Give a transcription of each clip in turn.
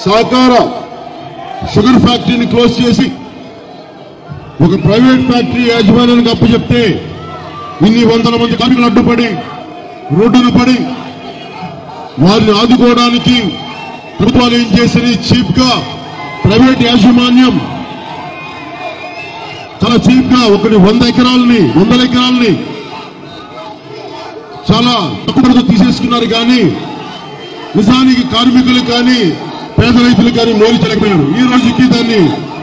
సహకార షుగర్ ఫ్యాక్టరీని క్లోజ్ చేసి ఒక ప్రైవేట్ ఫ్యాక్టరీ యాజమాన్యానికి అప్పచెప్తే ఇన్ని వందల మంది కార్మికులు అడ్డుపడి రోడ్డున పడి వారిని ఆదుకోవడానికి ప్రభుత్వాలు ఏం చేసినాయి చీప్గా ప్రైవేట్ యాజమాన్యం చాలా చీప్గా ఒకటి వంద ఎకరాలని వందల ఎకరాలని చాలా తక్కువ తీసేసుకున్నారు కానీ నిజానికి కార్మికులు కానీ పేద రైతులు కానీ నోరు చేయలేకపోయారు ఈ రోజుకి దాన్ని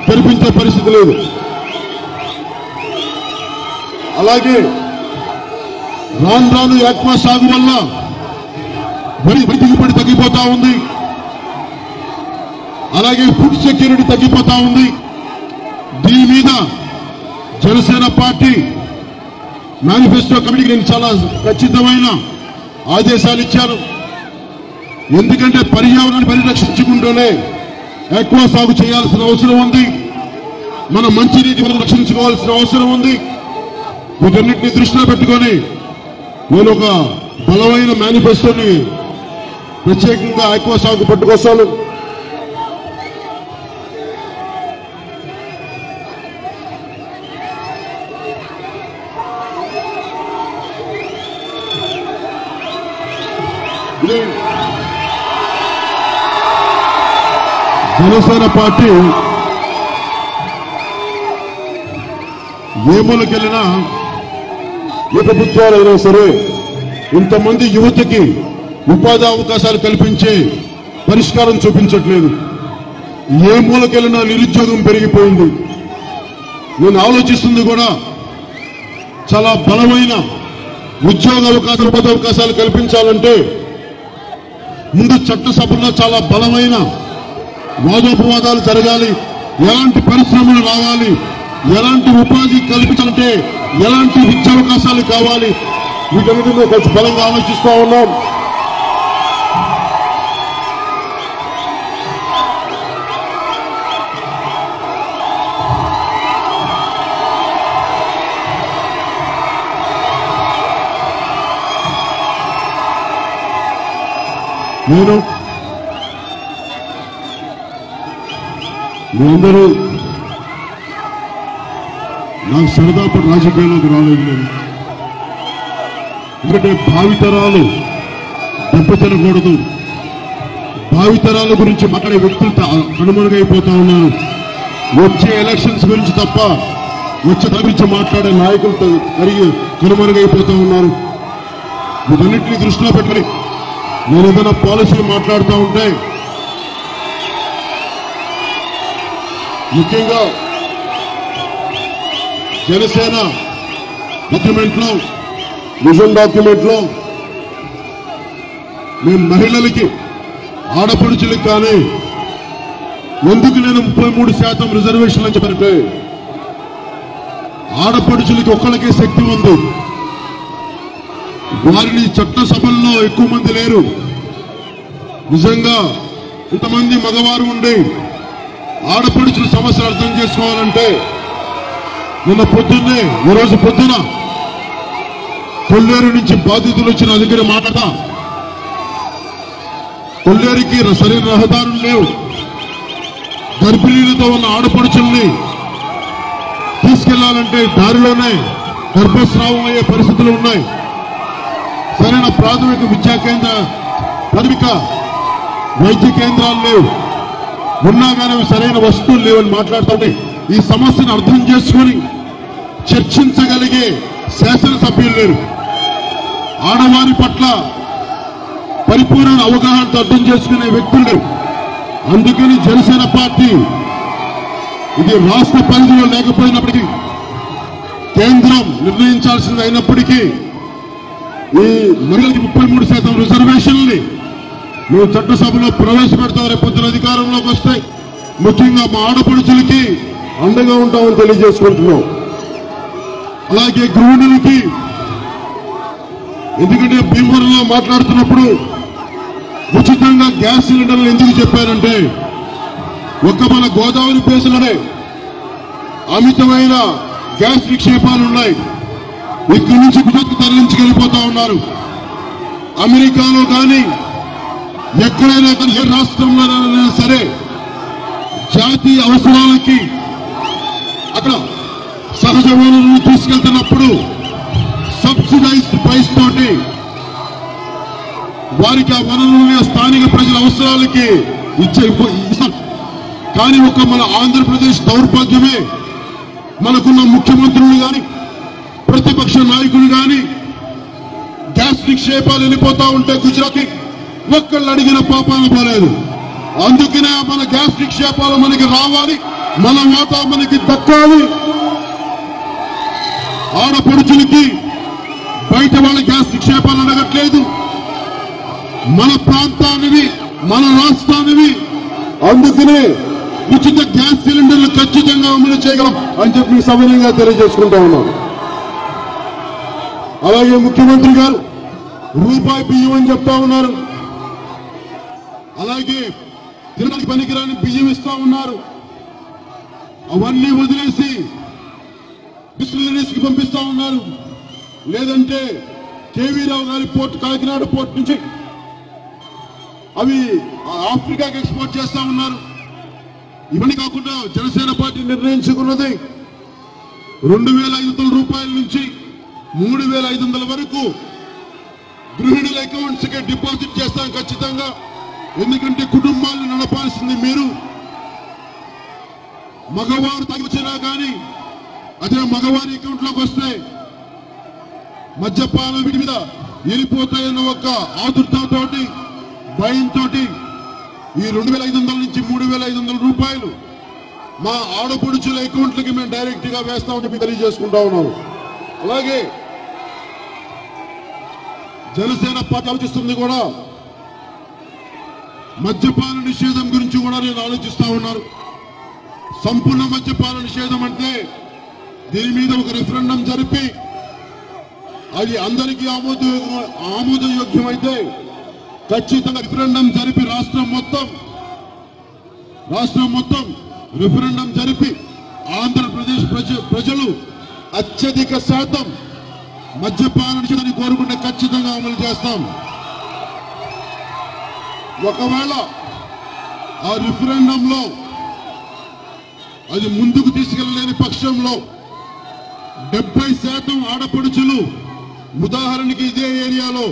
తెరిపించే పరిస్థితి లేదు. అలాగే రాను రాను ఎక్కువ సాగు వల్ల వరి వరి దిగుబడి తగ్గిపోతా ఉంది. అలాగే ఫుడ్ సెక్యూరిటీ తగ్గిపోతా ఉంది. దీని మీద జనసేన పార్టీ మేనిఫెస్టో కమిటీకి నేను చాలా ఖచ్చితమైన ఆదేశాలు ఇచ్చాను. ఎందుకంటే పర్యావరణాన్ని పరిరక్షించుకుంటూనే ఎక్కువ సాగు చేయాల్సిన అవసరం ఉంది. మన మంచినీటి మనం రక్షించుకోవాల్సిన అవసరం ఉంది. వీటన్నిటిని దృష్టిలో పెట్టుకొని నేను ఒక బలమైన మేనిఫెస్టోని ప్రత్యేకంగా ఎక్కువ సాగు పట్టుకొస్తాను. ఇది జనసేన పార్టీ ఏ మూలకెళ్ళినా ఏ ప్రభుత్వాలైనా సరే ఇంతమంది యువతకి ఉపాధి అవకాశాలు కల్పించే పరిష్కారం చూపించట్లేదు. ఏ మూలకెళ్ళినా నిరుద్యోగం పెరిగిపోయింది. నేను ఆలోచిస్తుంది కూడా చాలా బలమైన ఉద్యోగ అవకాశ ఉపాధి అవకాశాలు కల్పించాలంటే ముందు చట్టసభలో చాలా బలమైన వాదోపవాదాలు జరగాలి. ఎలాంటి పరిశ్రమలు రావాలి? ఎలాంటి ఉపాధి కల్పించాలంటే ఎలాంటి విద్యావకాశాలు కావాలి కావాలి? వీటన్నిటిని కొంచెం బలంగా ఆలోచిస్తూ ఉన్నాం. నేను మీరందరూ నాకు సరదా పడి రాజకీయాల్లోకి రాలేదు నేను. ఎందుకంటే భావితరాలు దెబ్బతినకూడదు. భావితరాల గురించి మాట్లాడే వ్యక్తులు త- కనుమరుగైపోతా ఉన్నారు. వచ్చే ఎలక్షన్స్ గురించి తప్ప వచ్చే తప్పించి గురించి మాట్లాడే నాయకులు త- కరిగి కనుమరుగైపోతా ఉన్నారు. వీటన్నింటినీ దృష్టిలో పెట్టుకుని నేను ఏదైనా పాలసీలు మాట్లాడుతూ ఉంటే ముఖ్యంగా జనసేన డాక్యుమెంట్లో విజన్ డాక్యుమెంట్లో మేము మహిళలకి ఆడపడుచులకు కానీ ఎందుకు నేను ముప్పై మూడు శాతం రిజర్వేషన్ అని చెప్పారంటే ఆడపడుచులకి ఒక్కళ్ళకే శక్తి ఉంది. వారిని చట్టసభల్లో ఎక్కువ మంది లేరు. నిజంగా ఇంతమంది మగవారు ఉండి ఆడపడుచుల సమస్యలు అర్థం చేసుకోవాలంటే నిన్న పొద్దున్నే ఈరోజు పొద్దున కొల్లేరు నుంచి బాధితులు వచ్చిన దగ్గర మాట్లాడతా. కొల్లేరుకి సరైన రహదారులు లేవు. గర్భిణీలతో ఉన్న ఆడపడుచుల్ని తీసుకెళ్ళాలంటే దారిలోనే గర్భస్రావం అయ్యే పరిస్థితులు ఉన్నాయి. సరైన ప్రాథమిక విద్యా కేంద్ర ప్రాథమిక వైద్య కేంద్రాలు లేవు. ఉన్నా కానీ సరైన వస్తువులు లేవని మాట్లాడుతుంటే ఈ సమస్యను అర్థం చేసుకొని చర్చించగలిగే శాసనసభ్యులు లేరు. ఆడవారి పట్ల పరిపూర్ణ అవగాహనతో అర్థం చేసుకునే వ్యక్తులు లేరు. అందుకని జనసేన పార్టీ ఇది రాష్ట్ర పరిధిలో లేకపోయినప్పటికీ కేంద్రం నిర్ణయించాల్సింది అయినప్పటికీ ఈ మహిళలకి ముప్పై మూడు శాతం రిజర్వేషన్ని నువ్వు చట్టసభలో ప్రవేశపెడతావు రేపొద్దున అధికారంలోకి వస్తాయి. ముఖ్యంగా మా ఆడపడుచులకి అండగా ఉంటామని తెలియజేసుకుంటున్నాం అలాగే గృహిణులకి ఎందుకంటే భీమవరంలో మాట్లాడుతున్నప్పుడు ఉచితంగా గ్యాస్ సిలిండర్లు ఎందుకు చెప్పారంటే ఒక్క మన గోదావరి పేసులనే అమితమైన గ్యాస్ నిక్షేపాలు ఉన్నాయి. ఇక్కడి నుంచి గుజరాత్ తరలించుకెళ్ళిపోతా ఉన్నారు. అమెరికాలో కానీ ఎక్కడైనా కానీ ఏ రాష్ట్రంలోనైనా సరే జాతీయ అవసరాలకి అక్కడ సహజ వనరులను తీసుకెళ్తున్నప్పుడు సబ్సిడైజ్డ్ ప్రైస్ తోటి వారికి ఆ వనరులను స్థానిక ప్రజల అవసరాలకి ఇచ్చే కానీ ఒక మన ఆంధ్రప్రదేశ్ దౌర్భాగ్యమే మనకున్న ముఖ్యమంత్రులు కానీ ప్రతిపక్ష నాయకులు కానీ గ్యాస్ నిక్షేపాలు వెళ్ళిపోతా ఉంటే గుజరాత్కి ఒక్కళ్ళు అడిగిన పాపాన పోలేదు. అందుకనే మన గ్యాస్ నిక్షేపాలు మనకి రావాలి మన వాటా మనకి దక్కాలి. ఆడపడుచులకి బయట వాళ్ళ గ్యాస్ నిక్షేపాలు అడగట్లేదు. మన ప్రాంతానివి మన రాష్ట్రానివి. అందుకనే ఉచిత గ్యాస్ సిలిండర్లు ఖచ్చితంగా అమలు చేయగలం అని చెప్పి సవినయంగా తెలియజేసుకుంటా ఉన్నాను. అలాగే ముఖ్యమంత్రి గారు రూపాయి బియ్యం అని చెప్తా ఉన్నారు. అలాగే తినడానికి పనికిరాని బియ్యం ఇస్తా ఉన్నారు. అవన్నీ వదిలేసి డిస్టిలరీస్ పంపిస్తా ఉన్నారు. లేదంటే కేవీరావు గారి పోర్ట్ కాకినాడ పోర్ట్ నుంచి అవి ఆఫ్రికాకి ఎక్స్పోర్ట్ చేస్తా ఉన్నారు. ఇవన్నీ కాకుండా జనసేన పార్టీ నిర్ణయించుకున్నది రెండు వేల ఐదు వందల రూపాయల నుంచి మూడు వేల ఐదు వందల వరకు గృహిణుల అకౌంట్స్కి డిపాజిట్ చేస్తాం ఖచ్చితంగా. ఎందుకంటే కుటుంబాలను నడపాల్సింది మీరు. మగవారు తగ్గించినా కానీ అదే మగవారి అకౌంట్లోకి వస్తే మద్యపానం వీటి మీద వెళ్ళిపోతాయన్న ఒక ఆతుర్తతో భయంతో ఈ రెండు వేల ఐదు వందల నుంచి మూడు వేల ఐదు వందల రూపాయలు మా ఆడపడుచుల అకౌంట్లకి మేము డైరెక్ట్గా వేస్తామని తెలియజేసుకుంటా ఉన్నాము అలాగే జనసేన పార్టీ ఆలోచిస్తుంది కూడా. మద్యపాన నిషేధం గురించి కూడా నేను ఆలోచిస్తా ఉన్నారు. సంపూర్ణ మద్యపాన నిషేధం అంటే దీని మీద ఒక రెఫరెండం జరిపి అది అందరికీ ఆమోద ఆమోదయోగ్యమైతే ఖచ్చితంగా రిఫరెండం జరిపి రాష్ట్రం మొత్తం రాష్ట్రం మొత్తం రిఫరెండం జరిపి ఆంధ్రప్రదేశ్ ప్రజ ప్రజలు అత్యధిక శాతం మద్యపాన నిషేధాన్ని కోరుకుంటే ఖచ్చితంగా అమలు చేస్తాం. ఒకవేళ ఆ రిఫరెండంలో అది ముందుకు తీసుకెళ్ళలేని పక్షంలో డెబ్బై శాతం ఆడపడుచులు ఉదాహరణకి ఇదే ఏరియాలో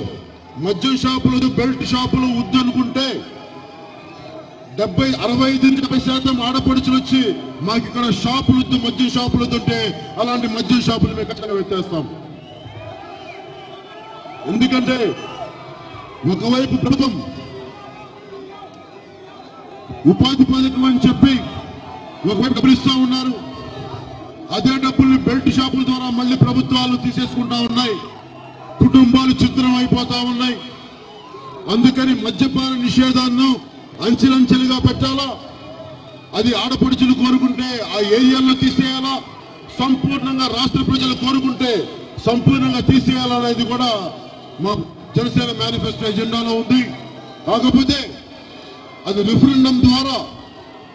మద్యం షాపులు బెల్ట్ షాపులు వద్దనుకుంటే డెబ్బై అరవై ఐదు డెబ్బై శాతం ఆడపడుచులు వచ్చి మాకు ఇక్కడ షాపులు వద్దు మద్యం షాపులు వద్దుంటే అలాంటి మద్యం షాపులు మేము ఖచ్చితంగా వ్యత్యాస్తాం ఎందుకంటే ఒకవైపు ప్రభుత్వం ఉపాధి పథకం అని చెప్పి ఒకవైపు డబ్బులు ఉన్నారు. అదే డబ్బుల్ని బెల్ట్ షాపుల ద్వారా మళ్ళీ ప్రభుత్వాలు తీసేసుకుంటా ఉన్నాయి. కుటుంబాలు చిత్రం అయిపోతా ఉన్నాయి. అందుకని మద్యపాన నిషేధాన్ని అంచెలంచెలుగా పెట్టాలా? అది ఆడపడుచులు కోరుకుంటే ఆ ఏరియాల్లో తీసేయాలా? సంపూర్ణంగా రాష్ట్ర ప్రజలు కోరుకుంటే సంపూర్ణంగా తీసేయాలనేది కూడా మా జనసేన మేనిఫెస్టో ఎజెండాలో ఉంది. కాకపోతే అది రిఫరెండం ద్వారా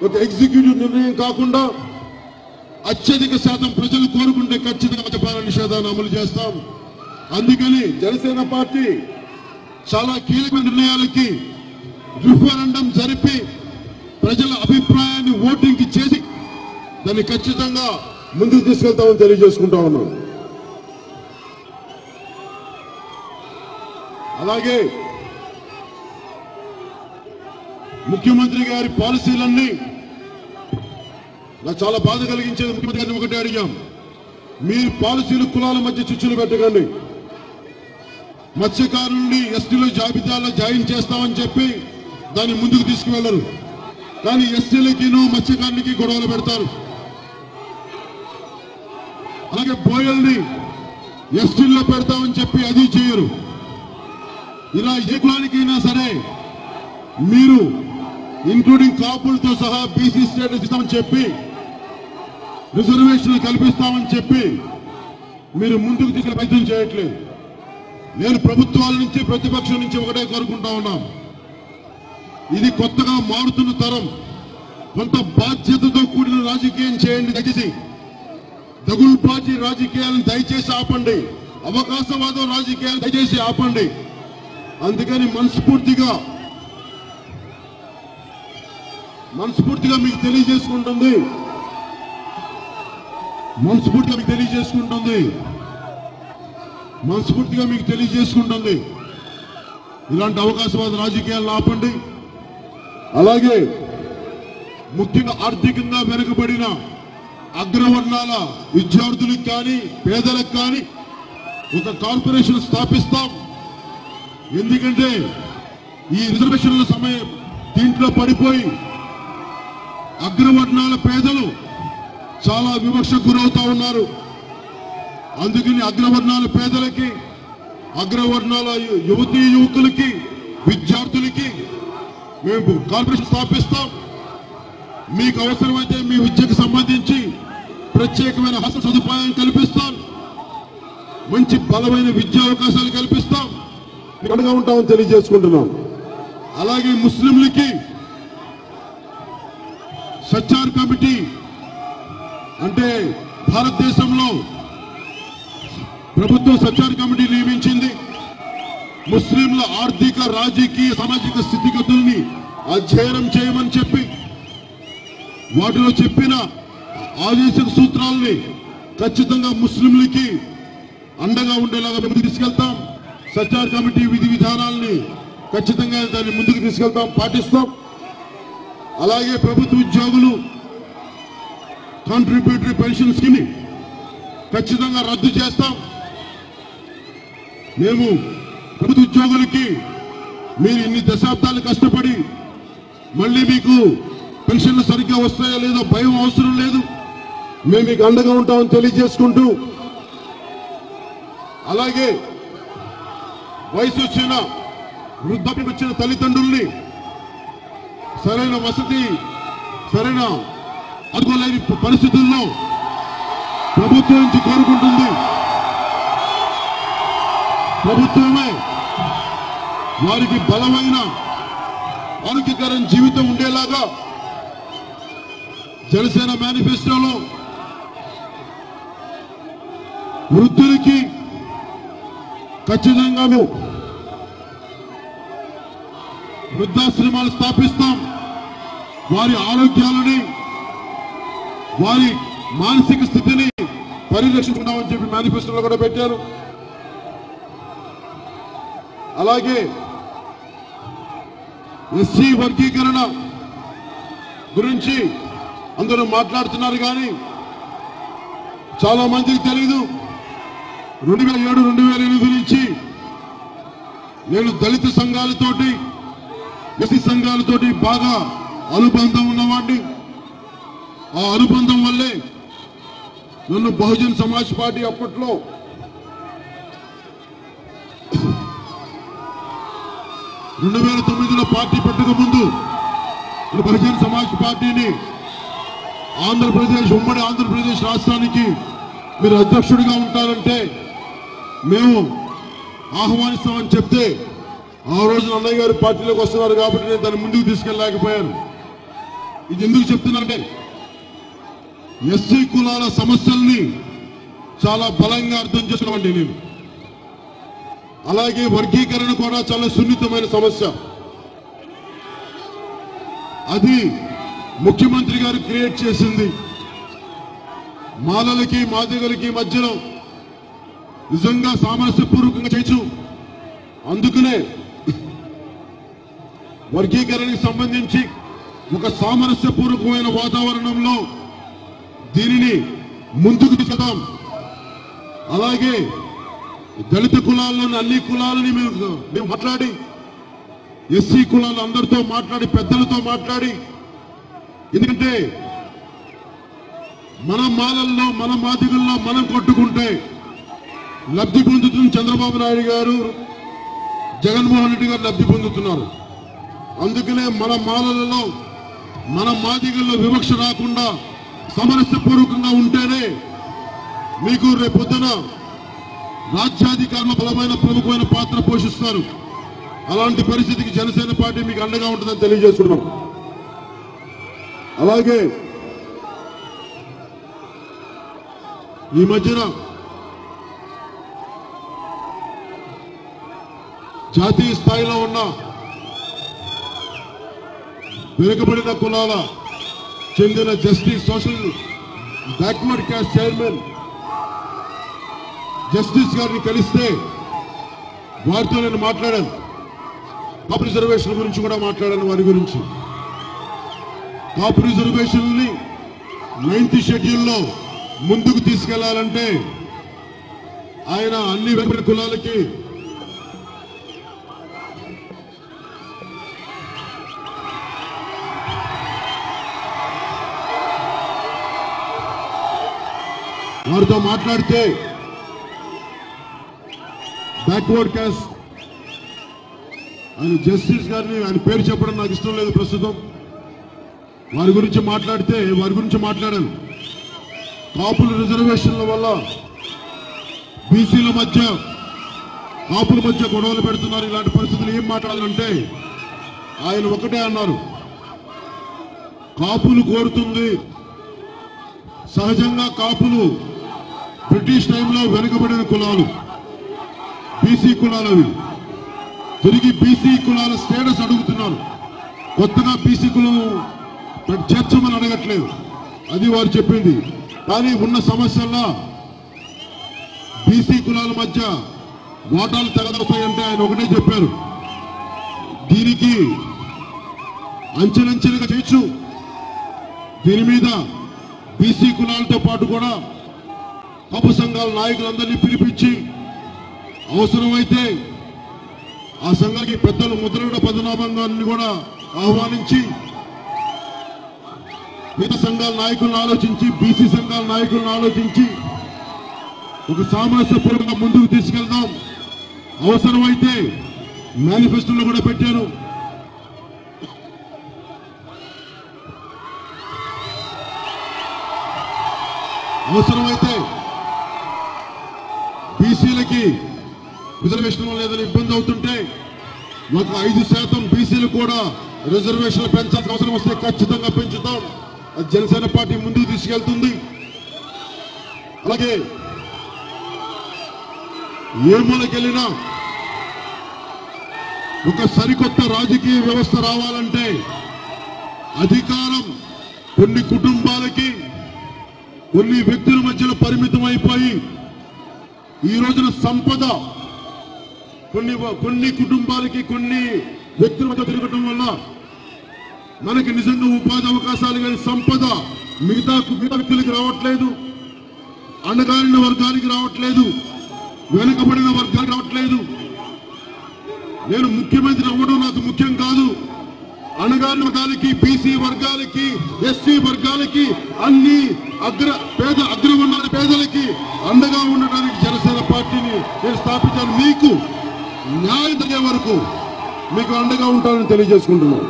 ఒక ఎగ్జిక్యూటివ్ నిర్ణయం కాకుండా అత్యధిక శాతం ప్రజలు కోరుకుంటే ఖచ్చితంగా మద్యపాన నిషేధాన్ని అమలు చేస్తాం. అందుకని జనసేన పార్టీ చాలా కీలకమైన నిర్ణయాలకి రిఫరెండం జరిపి ప్రజల అభిప్రాయాన్ని ఓటింగ్ చేసి దాన్ని ఖచ్చితంగా ముందుకు తీసుకెళ్తామని తెలియజేసుకుంటా ఉన్నాం. అలాగే ముఖ్యమంత్రి గారి పాలసీలన్నీ నాకు చాలా బాధ కలిగించేది ముఖ్యమంత్రి గారిని ఒకటే అడిగాం. మీరు పాలసీలు కులాల మధ్య చిచ్చులు పెట్టకండి. మత్స్యకారుల్ని ఎస్టీల జాబితాలో జాయిన్ చేస్తామని చెప్పి దాన్ని ముందుకు తీసుకువెళ్ళరు కానీ ఎస్టీలకిను మత్స్యకారులకి గొడవలు పెడతారు. అలాగే బోయల్ని ఎస్టీల్లో పెడతామని చెప్పి అది చేయరు. ఇలా ఏ కులానికైనా సరే మీరు ఇంక్లూడింగ్ కాపులతో సహా బీసీ స్టేటస్ ఇస్తామని చెప్పి రిజర్వేషన్లు కల్పిస్తామని చెప్పి మీరు ముందుకు తీసుకెళ్ళి ప్రయత్నం చేయట్లేదు. నేను ప్రభుత్వాల నుంచి ప్రతిపక్షం నుంచి ఒకటే కోరుకుంటా ఉన్నాం. ఇది కొత్తగా మారుతున్న తరం. కొంత బాధ్యతతో కూడిన రాజకీయం చేయండి దయచేసి. దగులుబాజీ రాజకీయాలను దయచేసి ఆపండి. అవకాశవాదం రాజకీయాలు దయచేసి ఆపండి. అందుకని మనస్ఫూర్తిగా మనస్ఫూర్తిగా మీకు తెలియజేసుకుంటుంది. మనస్ఫూర్తిగా మీకు తెలియజేసుకుంటుంది. మనస్ఫూర్తిగా మీకు తెలియజేసుకుంటుంది. ఇలాంటి అవకాశవాద రాజకీయాలు ఆపండి. అలాగే ముఖ్యంగా ఆర్థికంగా వెనుకబడిన అగ్రవర్ణాల విద్యార్థులకు కానీ పేదలకు కానీ ఒక కార్పొరేషన్ స్థాపిస్తాం. ఎందుకంటే ఈ రిజర్వేషన్ల సమయం దీంట్లో పడిపోయి అగ్రవర్ణాల పేదలు చాలా వివక్షకు గురవుతా ఉన్నారు. అందుకని అగ్రవర్ణాల పేదలకి అగ్రవర్ణాల యువతీ యువకులకి విద్యార్థులకి మేము కార్పొరేషన్ స్థాపిస్తాం. మీకు అవసరమైతే మీ విద్యకు సంబంధించి ప్రత్యేకమైన హస్త సదుపాయం కల్పిస్తాం. మంచి బలమైన విద్యా అవకాశాలు కల్పిస్తాం. ఉంటామని తెలియజేసుకుంటున్నాం. అలాగే ముస్లింలకి సచ్చార్ కమిటీ అంటే భారతదేశంలో ప్రభుత్వం సచ్చార్ కమిటీ నియమించింది. ముస్లింల ఆర్థిక రాజకీయ సామాజిక స్థితిగతుల్ని అధ్యయనం చేయమని చెప్పి వాటిలో చెప్పిన ఆదేశక సూత్రాలని ఖచ్చితంగా ముస్లింలకి అండగా ఉండేలాగా ముందుకు తీసుకెళ్తాం. సచార్ కమిటీ విధి విధానాల్ని ఖచ్చితంగా దాన్ని ముందుకు తీసుకెళ్తాం పాటిస్తాం. అలాగే ప్రభుత్వ ఉద్యోగులు కాంట్రిబ్యూటరీ పెన్షన్ స్కీమ్ ఖచ్చితంగా రద్దు చేస్తాం. మేము ప్రభుత్వ ఉద్యోగులకి మీరు ఇన్ని దశాబ్దాలు కష్టపడి మళ్ళీ మీకు పెన్షన్లు సరిగ్గా వస్తాయో లేదో భయం అవసరం లేదు. మేము మీకు అండగా ఉంటామని తెలియజేసుకుంటూ అలాగే వయసు వచ్చిన వృద్ధాప్యం వచ్చిన తల్లిదండ్రుల్ని సరైన వసతి సరైన అందుకోలేని పరిస్థితుల్లో ప్రభుత్వం నుంచి కోరుకుంటుంది. ప్రభుత్వమే వారికి బలమైన ఆరోగ్యకరమైన జీవితం ఉండేలాగా జనసేన మేనిఫెస్టోలో వృద్ధులకి ఖచ్చితంగా మేము వృద్ధాశ్రమాలు స్థాపిస్తాం. వారి ఆరోగ్యాలని వారి మానసిక స్థితిని పరిరక్షించుకున్నామని చెప్పి మేనిఫెస్టోలో కూడా పెట్టారు. అలాగే ఎస్సీ వర్గీకరణ గురించి అందరూ మాట్లాడుతున్నారు కానీ చాలా మందికి తెలియదు రెండు వేల ఏడు రెండు వేల ఎనిమిది నుంచి నేను దళిత సంఘాలతోటి ఎస్సీ సంఘాలతోటి బాగా అనుబంధం ఉన్నవాడిని. ఆ అనుబంధం వల్లే నన్ను బహుజన్ సమాజ్ పార్టీ అప్పట్లో రెండు వేల తొమ్మిదిలో పార్టీ పెట్టక ముందు బహుజన్ సమాజ్ పార్టీని ఆంధ్రప్రదేశ్ ఉమ్మడి ఆంధ్రప్రదేశ్ రాష్ట్రానికి మీరు అధ్యక్షుడిగా ఉంటారంటే మేము ఆహ్వానిస్తామని చెప్తే ఆ రోజు అన్నయ్య గారు పార్టీలోకి వస్తున్నారు కాబట్టి నేను దాన్ని ముందుకు తీసుకెళ్ళలేకపోయాను. ఇది ఎందుకు చెప్తున్నానంటే ఎస్సీ కులాల సమస్యల్ని చాలా బలంగా అర్థం చేసుకోవండి నేను. అలాగే వర్గీకరణ కూడా చాలా సున్నితమైన సమస్య. అది ముఖ్యమంత్రి గారు క్రియేట్ చేసింది. మాలలకి మాదిగలకి మధ్యలో నిజంగా సామరస్యపూర్వకంగా చేయొచ్చు అందుకనే వర్గీకరణకి సంబంధించి ఒక సామరస్యపూర్వకమైన వాతావరణంలో దీనిని ముందుకు తీసుకెళ్తాం అలాగే దళిత కులాల్లోని అన్ని కులాలని మేము మేము మాట్లాడి ఎస్సీ కులాలు అందరితో మాట్లాడి పెద్దలతో మాట్లాడి ఎందుకంటే మన మాలల్లో మన మాదిగల్లో మనం కొట్టుకుంటే లబ్ధి పొందుతున్న చంద్రబాబు నాయుడు గారు జగన్మోహన్ రెడ్డి గారు లబ్ధి పొందుతున్నారు. అందుకనే మన మాలలలో మన మాదిగల్లో వివక్ష రాకుండా సమరస్యపూర్వకంగా ఉంటేనే మీకు రేపొద్దున రాజ్యాధికారంలో బలమైన ప్రముఖమైన పాత్ర పోషిస్తారు. అలాంటి పరిస్థితికి జనసేన పార్టీ మీకు అండగా ఉంటుందని తెలియజేస్తున్నాం. అలాగే ఈ మధ్యన జాతీయ స్థాయిలో ఉన్న వెనుకబడిన కులాల చెందిన justice social backward caste chairman justice గారిని కలిస్తే వారితో నేను మాట్లాడాను. కాపు రిజర్వేషన్ గురించి కూడా మాట్లాడాను వారి గురించి. కాపు రిజర్వేషన్ని నైన్త్ షెడ్యూల్లో ముందుకు తీసుకెళ్ళాలంటే ఆయన అన్ని వెనుకబడిన కులాలకి వారితో మాట్లాడితే బ్యాక్వర్డ్ క్యాస్ట్ ఆయన జస్టిస్ గారిని ఆయన పేరు చెప్పడం నాకు ఇష్టం లేదు ప్రస్తుతం. వారి గురించి మాట్లాడితే వారి గురించి మాట్లాడాను. కాపుల రిజర్వేషన్ల వల్ల బీసీల మధ్య కాపుల మధ్య గొడవలు పెడుతున్నారు. ఇలాంటి పరిస్థితులు ఏం మాట్లాడాలంటే ఆయన ఒకటే అన్నారు. కాపులు కోరుతుంది సహజంగా కాపులు బ్రిటిష్ టైంలో వెనుకబడిన కులాలు. బీసీ కులాలు అవి. తిరిగి బీసీ కులాల స్టేటస్ అడుగుతున్నారు. కొత్తగా బీసీ కులం చేర్చమని అడగట్లేదు. అది వారు చెప్పింది. కానీ ఉన్న సమస్యల్లో బీసీ కులాల మధ్య వాటాలు తెగదవుతాయంటే ఆయన ఒకటే చెప్పారు. దీనికి అంచెలంచెలుగా చేయొచ్చు. దీని మీద బీసీ కులాలతో పాటు కూడా కపు సంఘాల నాయకులందరినీ పిలిపించి అవసరమైతే ఆ సంఘానికి పెద్దలు ముద్రగడ పద్మనాభంగాన్ని కూడా ఆహ్వానించి మిగతా సంఘాల నాయకులను ఆలోచించి బీసీ సంఘాల నాయకులను ఆలోచించి ఒక సామరస్యపూర్వకంగా ముందుకు తీసుకెళ్దాం. అవసరమైతే మేనిఫెస్టోలో కూడా పెట్టాను. అవసరమైతే రిజర్వేషన్ లేదని ఇబ్బంది అవుతుంటే ఒక ఐదు శాతం బీసీలు కూడా రిజర్వేషన్లు పెంచాల్సిన అవసరం వస్తే ఖచ్చితంగా పెంచుతాం. అది జనసేన పార్టీ ముందుకు తీసుకెళ్తుంది. అలాగే ఏ మూలకెళ్ళినా ఒక సరికొత్త రాజకీయ వ్యవస్థ రావాలంటే అధికారం కొన్ని కుటుంబాలకి కొన్ని వ్యక్తుల మధ్యలో పరిమితం అయిపోయి ఈ రోజున సంపద కొన్ని కొన్ని కుటుంబాలకి కొన్ని వ్యక్తుల మధ్య తిరగటం వల్ల మనకి నిజంగా ఉపాధి అవకాశాలు కానీ సంపద మిగతా మిగతా వ్యక్తులకి రావట్లేదు. అన్నగారిన వర్గానికి రావట్లేదు. వెనుకబడిన వర్గానికి రావట్లేదు. నేను ముఖ్యమంత్రి అవ్వడం నాకు ముఖ్యం కాదు. అణగారిన వర్గాలకి బీసీ వర్గాలకి ఎస్సీ వర్గాలకి అన్ని అగ్ర పేద అగ్రవర్ణాల పేదలకి అండగా ఉండడానికి జనసేన పార్టీని నేను స్థాపించాను. మీకు న్యాయం జరిగే వరకు మీకు అండగా ఉంటానని తెలియజేసుకుంటున్నాను.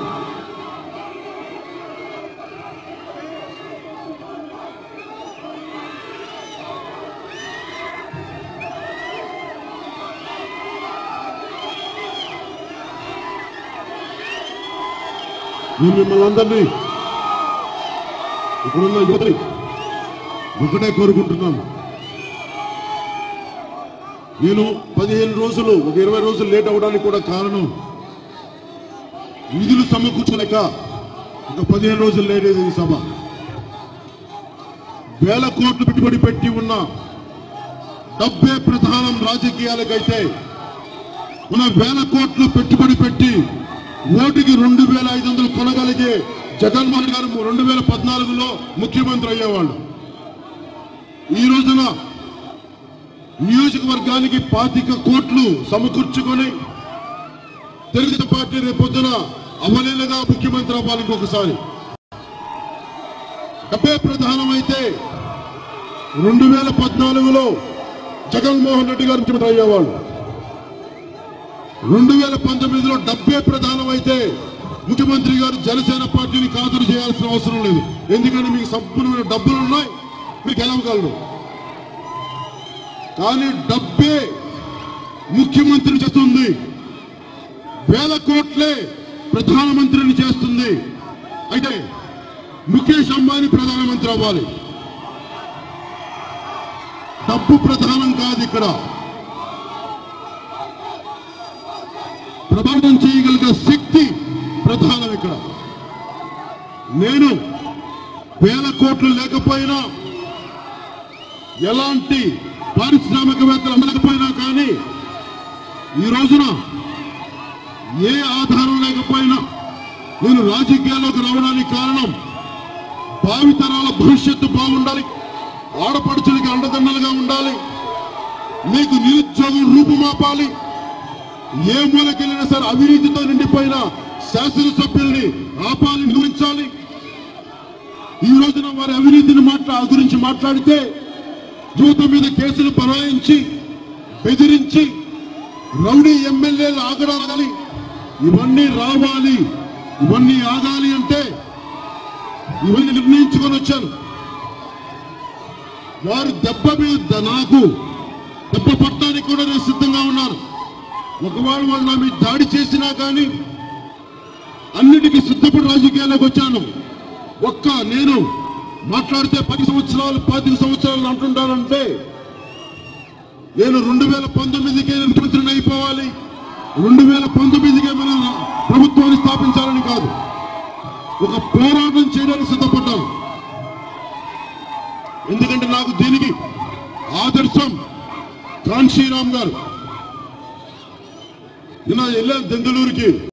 నేను మిమ్మల్ని అందరినీ ఇప్పుడున్న యువతని ఒకటే కోరుకుంటున్నాను. నేను పదిహేను రోజులు ఒక ఇరవై రోజులు లేట్ అవడానికి కూడా కారణం నిధులు సమకూర్చలేక ఒక పదిహేను రోజులు లేట్ అయింది ఈ సభ. వేల కోట్లు పెట్టుబడి పెట్టి ఉన్న డబ్బే ప్రధానం రాజకీయాలకైతే మన వేల కోట్లు పెట్టుబడి పెట్టి ఓటుకి రెండు వేల ఐదు వందలు కొనగలిగే జగన్మోహన్ గారు రెండు వేల పద్నాలుగులో ముఖ్యమంత్రి అయ్యేవాళ్ళు. ఈ రోజున నియోజకవర్గానికి పాతిక కోట్లు సమకూర్చుకొని తెలుగుదేశం పార్టీ రేపొద్దున అవలీలగా ముఖ్యమంత్రి అవ్వాలి ఇంకొకసారి. డబ్బే ప్రధానమైతే రెండు వేల పద్నాలుగులో జగన్మోహన్ రెడ్డి గారు ముఖ్యమంత్రి అయ్యేవాళ్ళు రెండు వేల పంతొమ్మిదిలో డబ్బే ప్రధానమైతే ముఖ్యమంత్రి గారు జనసేన పార్టీని ఖాతరు చేయాల్సిన అవసరం లేదు. ఎందుకంటే మీకు సంపూర్ణమైన డబ్బులు ఉన్నాయి. మీకు గెలవగలరు కానీ డబ్బే ముఖ్యమంత్రిని చేస్తుంది. వేల కోట్లే ప్రధానమంత్రిని చేస్తుంది. అయితే ముఖేష్ అంబానీ ప్రధానమంత్రి అవ్వాలి. డబ్బు ప్రధానం కాదు ఇక్కడ. ప్రభావితం చేయగలిగే శక్తి ప్రధానం ఇక్కడ. నేను వేల కోట్లు లేకపోయినా ఎలాంటి పారిశ్రామికవేత్తలు అమ్మలేకపోయినా కానీ ఈ రోజున ఏ ఆధారం లేకపోయినా నేను రాజకీయాల్లోకి రావడానికి కారణం భావితరాల భవిష్యత్తు బాగుండాలి ఆడపడుచులకి అండదండలుగా ఉండాలి మీకు నిరుద్యోగం రూపుమాపాలి ఏ మూలకెళ్ళినా సరే అవినీతితో నిండిపోయిన శాసనసభ్యుల్ని ఆపాలి నిలువించాలి ఈ రోజున వారి అవినీతిని మాట్లా గురించి మాట్లాడితే యూత్ మీద కేసులు బనాయించి బెదిరించి రౌడీ ఎమ్మెల్యేలు ఆగడాలి ఇవన్నీ రావాలి ఇవన్నీ ఆగాలి అంటే ఇవన్నీ నిర్ణయించుకొని వచ్చాను వారు దెబ్బ మీద నాకు దెబ్బ పట్టడానికి కూడా నేను సిద్ధంగా ఉన్నాను ఒకవేళ వాళ్ళు నా మీద దాడి చేసినా కానీ అన్నిటికీ సిద్ధపడి రాజకీయాలకు వచ్చాను. ఒక్క నేను మాట్లాడితే పది సంవత్సరాలు పాతిక సంవత్సరాలు అంటుంటానంటే నేను రెండు వేల పంతొమ్మిదికే నేను ముఖ్యమంత్రిని అయిపోవాలి. రెండు వేల పంతొమ్మిదికే మనం ప్రభుత్వాన్ని స్థాపించాలని కాదు. ఒక పోరాటం చేయడానికి సిద్ధపడ్డాను. ఎందుకంటే నాకు దీనికి ఆదర్శం కాన్షీరామ్ గారు. నిన్న వెళ్ళాను దెందులూరుకి